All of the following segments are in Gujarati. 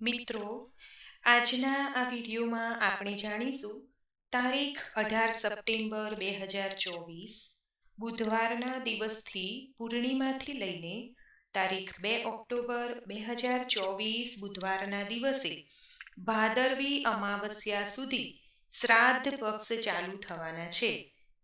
મિત્રો, આજના આ વિડીયોમાં આપણે જાણીશું તારીખ અઢાર સપ્ટેમ્બર બે હજાર ચોવીસ, બુધવારના દિવસથી પૂર્ણિમાથી લઈને તારીખ બે ઓક્ટોબર બે હજાર ચોવીસ બુધવારના દિવસે ભાદરવી અમાવસ્યા સુધી શ્રાદ્ધ પક્ષ ચાલુ થવાના છે.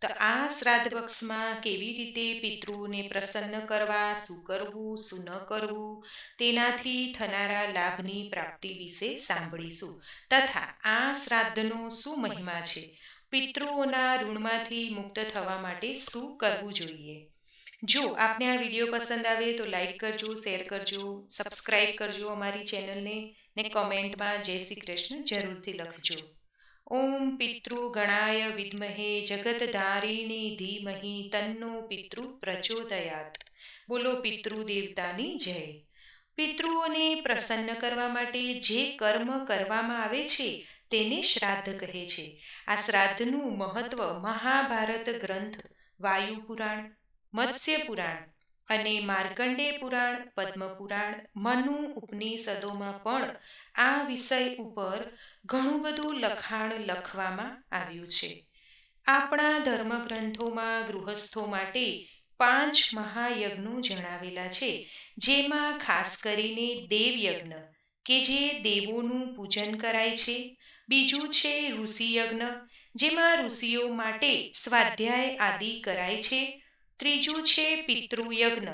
તો આ શ્રાદ્ધ પક્ષમાં કેવી રીતે પિતૃને પ્રસન્ન કરવા, શું કરવું, શું ન કરવું, તેનાથી થનારા લાભની પ્રાપ્તિ વિશે સાંભળીશું. તથા આ શ્રાદ્ધનો શું મહિમા છે? પિતૃઓના ઋણમાંથી મુક્ત થવા માટે શું કરવું જોઈએ? જો આપને આ વીડિયો પસંદ આવે તો લાઈક કરજો, શેર કરજો સબસ્ક્રાઈબ કરજો અમારી ચેનલને ને કમેન્ટમાં જય શ્રી કૃષ્ણ જરૂરથી લખજો. ઓમ પિતૃ ગણાય વિદ્મહે જગતધારિણી ધીમહી તન્નો પિતૃ પ્રચોદયાત બોલો પિતૃ દેવતાની જય પિતૃઓને પ્રસન્ન કરવા માટે જે કર્મ કરવામાં આવે છે, તેને શ્રાદ્ધ કહે છે। આ શ્રાદ્ધનું મહત્વ મહાભારત ગ્રંથ વાયુ પુરાણ મત્સ્ય પુરાણ અને માર્કંડે પુરાણ, પદ્મપુરાણ, મનુ ઉપનિષદોમાં પણ આ વિષય ઉપર ઘણું બધું લખાણ લખવામાં આવ્યું છે. આપણા ધર્મગ્રંથોમાં ગૃહસ્થો માટે પાંચ મહાયજ્ઞો જણાવેલા છે, જેમાં ખાસ કરીને દેવયજ્ઞ, કે જે દેવોનું પૂજન કરાય છે. બીજું છે ઋષિયજ્ઞ, જેમાં ઋષિઓ માટે સ્વાધ્યાય આદિ કરાય છે. ત્રીજું છે પિતૃયજ્ઞ,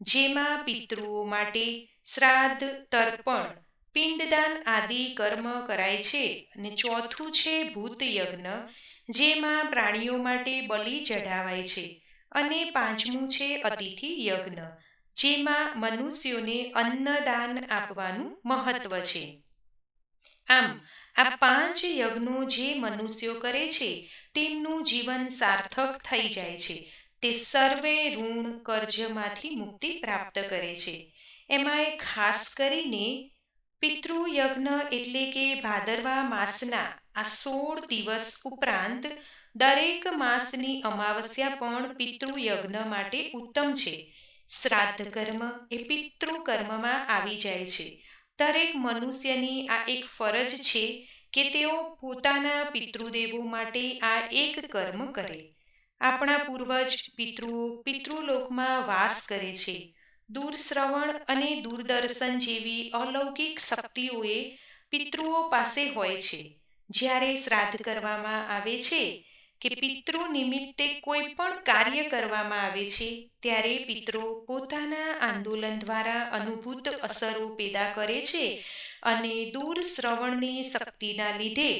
જેમાં પિતૃઓ માટે શ્રાદ્ધ, તર્પણ, પિંડદાન આદિ કર્મ કરાય છે. અને ચોથું છે ભૂતયજ્ઞ, જેમાં પ્રાણીઓ માટે બલિ ચઢાવાય છે. અને પાંચમું છે અતિથિ યજ્ઞ જેમાં મનુષ્યોને અન્નદાન આપવાનું મહત્વ છે. આમ, આ પાંચ યજ્ઞો જે મનુષ્યો કરે છે, તેમનું જીવન સાર્થક થઈ જાય છે. તે સર્વે ઋણ કર્જમાંથી મુક્તિ પ્રાપ્ત કરે છે. એમાં ખાસ કરીને પિતૃયજ્ઞ એટલે કે ભાદરવા માસના આ સોળ દિવસ ઉપરાંત દરેક માસની અમાવસ્યા પણ પિતૃયજ્ઞ માટે ઉત્તમ છે. શ્રાદ્ધ કર્મ એ પિતૃકર્મમાં આવી જાય છે. દરેક મનુષ્યની આ એક ફરજ છે કે તેઓ પોતાના પિતૃદેવો માટે આ એક કર્મ કરે. આપણા પૂર્વજ પિતૃઓ પિતૃલોકમાં વાસ કરે છે. દૂરશ્રવણ અને દૂરદર્શન જેવી અલૌકિક શક્તિઓએ પિતૃઓ પાસે હોય છે. જ્યારે શ્રાદ્ધ કરવામાં આવે છે કે પિતૃ નિમિત્તે કોઈ પણ કાર્ય કરવામાં આવે છે, ત્યારે પિતૃ પોતાના આંદોલન દ્વારા અનુભૂત અસરો પેદા કરે છે અને દૂર શ્રવણની શક્તિના લીધે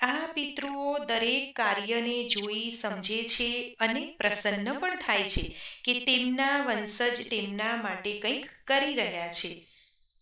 આ પિતૃઓ દરેક કાર્યને જોઈ સમજે છે અને પ્રસન્ન પણ થાય છે કે તેમના વંશજ તેમના માટે કંઈક કરી રહ્યા છે.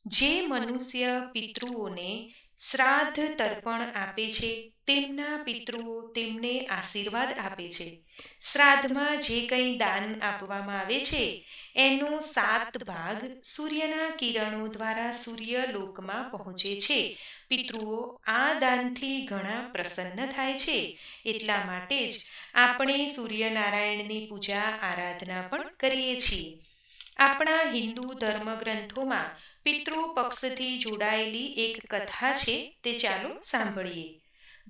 જે મનુષ્ય પિતૃઓને શ્રાદ્ધ તર્પણ આપે છે તેમના પિતૃઓ તેમને આશીર્વાદ આપે છે. શ્રાદ્ધમાં જે કંઈ દાન આપવામાં આવે છે, એનો સાત ભાગ સૂર્યના કિરણો દ્વારા સૂર્ય લોકમાં પહોંચે છે. પિતૃઓ આ દાનથી ઘણા પ્રસન્ન થાય છે. એટલા માટે જ આપણે સૂર્યનારાયણની પૂજા આરાધના પણ કરીએ છીએ. આપણા હિન્દુ ધર્મગ્રંથોમાં પિતૃ પક્ષથી જોડાયેલી એક કથા છે, તે ચાલો સાંભળીએ.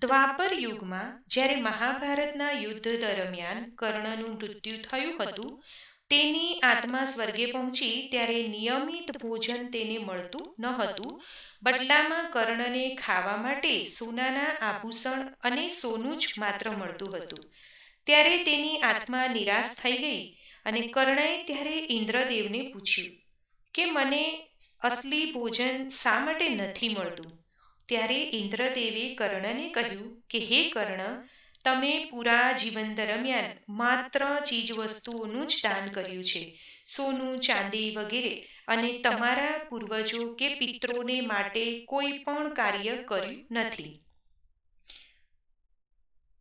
દ્વાપર યુગમાં જ્યારે મહાભારતના યુદ્ધ દરમિયાન કર્ણનું મૃત્યુ થયું હતું, તેની આત્મા સ્વર્ગે પહોંચી ત્યારે નિયમિત ભોજન તેને મળતું ન હતું. બદલામાં કર્ણને ખાવા માટે સોનાના આભૂષણ અને સોનું જ માત્ર મળતું હતું. ત્યારે તેની આત્મા નિરાશ થઈ ગઈ અને કર્ણએ ત્યારે ઇન્દ્રદેવને પૂછ્યું કે, મને અસલી ભોજન શા માટે નથી મળતું? ત્યારે ઇન્દ્રદેવે કર્ણને કહ્યું કે, હે કર્ણ, તમે પૂરા જીવન દરમિયાન માત્ર ચીજ વસ્તુઓનું જ દાન કર્યું છે, સોનું, ચાંદી વગેરે અને તમારા પૂર્વજો કે પિત્રોને માટે કોઈ પણ કાર્ય કર્યું નથી.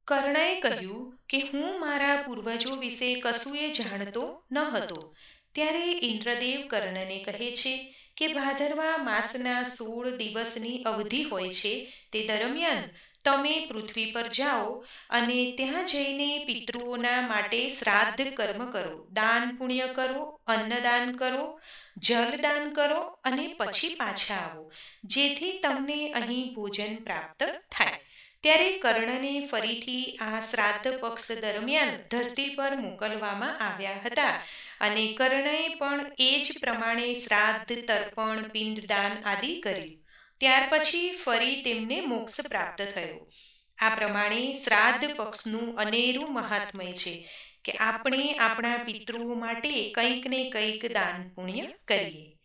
કર્ણએ કહ્યું કે, હું મારા પૂર્વજો વિશે કશુંએ જાણતો ન હતો. ત્યારે ઇન્દ્રદેવ કર્ણને કહે છે કે ભાદરવા માસના સોળ દિવસની અવધિ હોય છે તે દરમિયાન તમે પૃથ્વી પર જાઓ અને ત્યાં જઈને પિતૃઓના માટે શ્રાદ્ધ કર્મ કરો, દાન પુણ્ય કરો, અન્નદાન કરો, જલદાન કરો અને પછી પાછા આવો, જેથી તમને અહીં ભોજન પ્રાપ્ત થાય. ત્યારે કર્ણને ફરીથી આ શ્રાદ્ધ પક્ષ દરમિયાન ધરતી પર મોકલવામાં આવ્યા હતા. અને કર્ણએ પણ એ જ પ્રમાણે શ્રાદ્ધ, તર્પણ, પિંડદાન આદિ કર્યું. ત્યાર પછી ફરી તેમને મોક્ષ પ્રાપ્ત થયો. આ પ્રમાણે શ્રાદ્ધ પક્ષનું અનેરું મહાત્મય છે કે આપણે આપણા પિતૃઓ માટે કંઈક ને કંઈક દાન પુણ્ય કરીએ.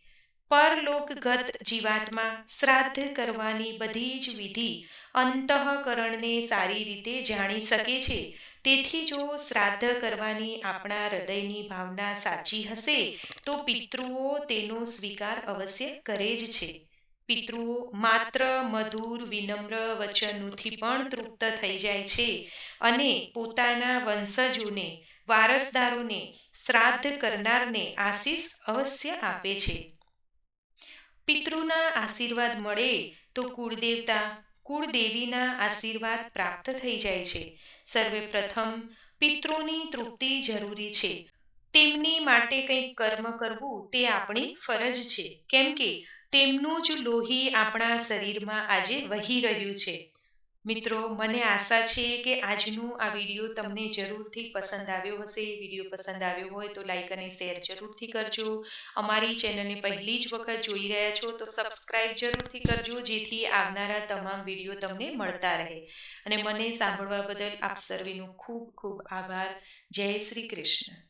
પરલોકગત જીવાત્મા શ્રાદ્ધ કરવાની બધી જ વિધિ અંતઃકરણને સારી રીતે જાણી શકે છે. તેથી જો શ્રાદ્ધ કરવાની આપણા હૃદયની ભાવના સાચી હશે, તો પિતૃઓ તેનો સ્વીકાર અવશ્ય કરે જ છે. પિતૃઓ માત્ર મધુર વિનમ્ર વચનોથી પણ તૃપ્ત થઈ જાય છે અને પોતાના વંશજોને, વારસદારોને શ્રાદ્ધ કરનારને આશીષ અવશ્ય આપે છે. પિતૃના આશીર્વાદ મળે તો કુળદેવતા કુળદેવીના આશીર્વાદ પ્રાપ્ત થઈ જાય છે. સર્વે પ્રથમ પિતૃની તૃપ્તિ જરૂરી છે. તેમની માટે કંઈક કર્મ કરવું તે આપણી ફરજ છે. કેમ કે તેમનું જ લોહી આપણા શરીરમાં આજે વહી રહ્યું છે. મિત્રો, મને આશા છે કે આજનું આ વીડિયો તમને જરૂરથી પસંદ આવ્યો હશે. વીડિયો પસંદ આવ્યો હોય તો લાઇક અને શેર જરૂરથી કરજો. અમારી ચેનલને પહેલી જ વખત જોઈ રહ્યા છો તો સબસ્ક્રાઇબ જરૂરથી કરજો, જેથી આવનારા તમામ વીડિયો તમને મળતા રહે. અને મને સાંભળવા બદલ આપ સર્વેનો ખૂબ ખૂબ આભાર. જય શ્રી કૃષ્ણ.